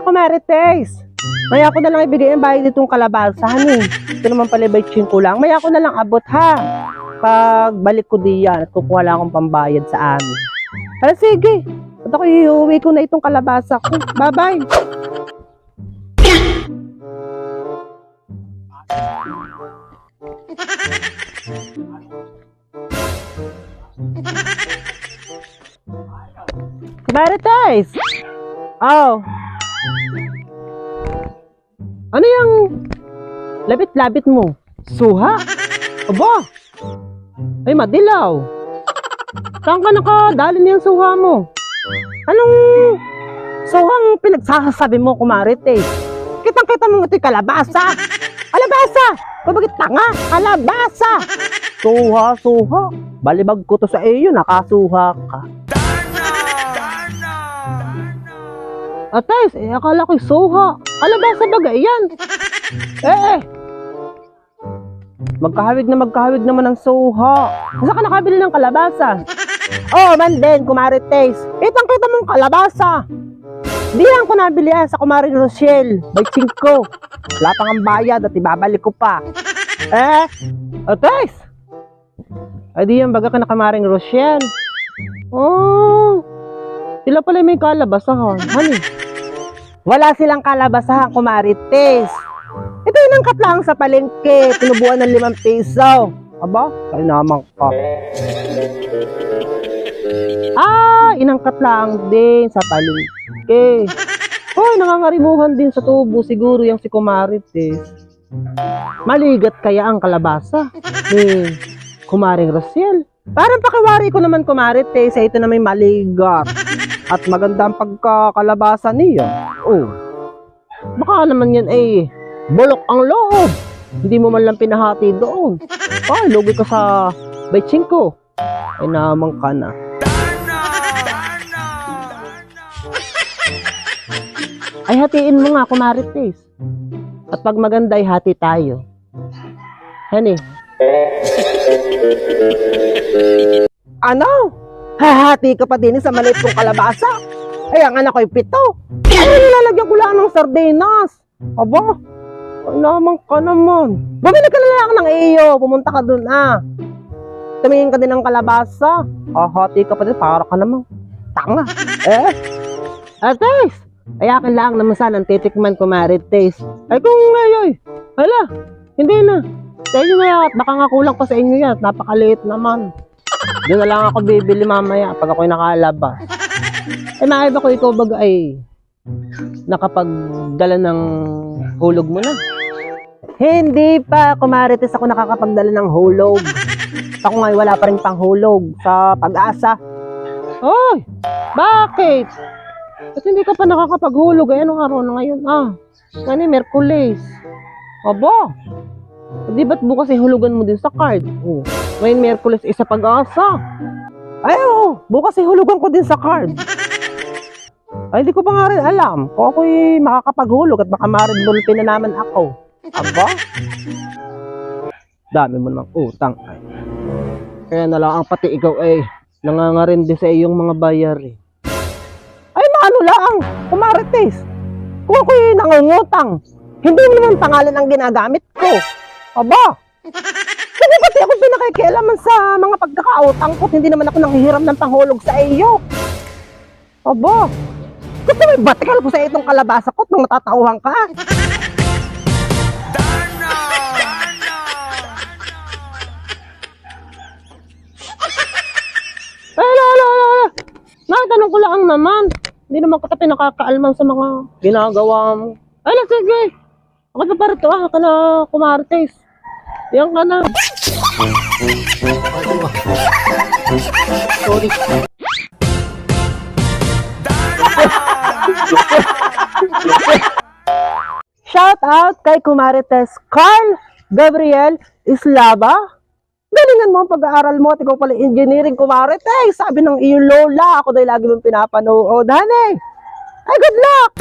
ako, Marites. Maya ko na lang ibigay ang bayad nitong kalabasan eh. Ito naman pala by ko lang. Maya ko na lang abot ha. Pag balik ko diyan at kukuha lang akong pambayad sa amin. Pero sige. At ako iuwi ko na itong kalabasa ko. Bye-bye. Marites! Oh. Ano yung labit-labit mo? Suha? Aba? Ay, madilaw. Saan ka nakadali niyang suha mo? Anong suhang pinagsasabi mo, kumarites? Kitang-kita mo ito'y kalabasa. Kalabasa! Pabagit tanga, kalabasa! Suha, suha. Balibag ko to sa iyo, nakasuha ka. Atais, eh, akala ko'y suha. Kalabasa bagay yan. Eh, eh. Magkahawig na magkahawig naman ng suha. Saan ka nakabili ng kalabasa? Oh, man din, kumari Taste. Itang kita mong kalabasa. Di lang ko nabili yan sa kumari Rochelle. By 5. Wala pang ang bayad at ibabalik ko pa. Eh, Atais. Ay di yan baga ka na kamaring Rochelle. Oh, sila pala may kalabasahan. Honey. Wala silang kalabasahan, kumarites. Ito yung nangkat lang sa palengke. Tinubuan ng limang piso. Aba, kayo naman ka. Ah, inangkat lang din sa palengke. Hoy, nangangarimuhan din sa tubo siguro yung si kumarites. Maligat kaya ang kalabasa ni Kumaring Rosiel. Parang pakiwari ko naman kumarites sa ito na may maligat. At maganda ang pagkakalabasa niya. Oh. Baka naman yan eh, bulok ang loob. Hindi mo man lang pinahati doon. Ay, lugi ka sa betching ko. Ay naman ka na. Ay hatiin mo nga, kumarites. At pag maganda ay hati tayo. Honey. Ano? Hahati ka pa din sa maliit kong kalabasa. Ay, ang anak ko'y pito. Ay, nilalagyan ko lang ng sardinas. Aba, naman ka naman. Bumili ka na lang ng iyo. Pumunta ka dun, ah. Tumingin ka din ng kalabasa. Hahati ka pa din. Para ka naman. Tanga. Eh? Ates! Ay, akin lang naman sana ang titikman ko, Marites. Ay, kung ngayon. Hala, hindi na. Sa inyo na yan. Baka nga kulang pa sa inyo yan. Napakaliit naman. Doon na lang ako bibili mamaya pag ako'y nakalaba. Eh, maiba ko ikaw baga ay nakapagdala ng hulog mo na. Hindi pa, kumarites ako nakakapagdala ng hulog. Ako nga wala pa rin pang hulog sa pag-asa. Hoy, bakit? Ba't hindi ka pa nakakapaghulog? Ay, anong araw na ngayon? Ah, ano Merkulis. Aba, di ba't bukas ay hulugan mo din sa card? Oh, ngayon Merkulis isa pag-asa. Ay, oo, bukas ay hulugan ko din sa card. Ay, hindi ko pa nga rin alam kung ako'y makakapaghulog at baka marin bulpin na naman ako. Aba? Dami mo namang utang. Ay. Kaya na lang ang pati ikaw ay nangangarin din sa iyong mga bayar eh. Ay, maano lang, kumarites. Kung ako'y nangungutang, hindi mo naman pangalan ang ginagamit ko. Aba? Kasi pati ako pinakikialaman sa mga pagkakautang ko hindi naman ako nanghihiram ng panghulog sa iyo. Aba? Gusto mo batikal ko sa itong kalabasa ko at nang natatauhan ka? Ay, ala, ala, ala, ala. Natanong ko lang naman. Hindi naman kita pinakakaalman sa mga ginagawa mo. Ay, lang, sige. Ako pa parito ah, ka na kumartes. Yan ka na. Sorry. Shout out kay Kumarites Carl Gabriel Islava. Galingan mo ang pag-aaral mo at ikaw pala engineering Kumarites. Sabi ng iyong lola, ako dahil lagi mong pinapanood. Honey, ay good luck!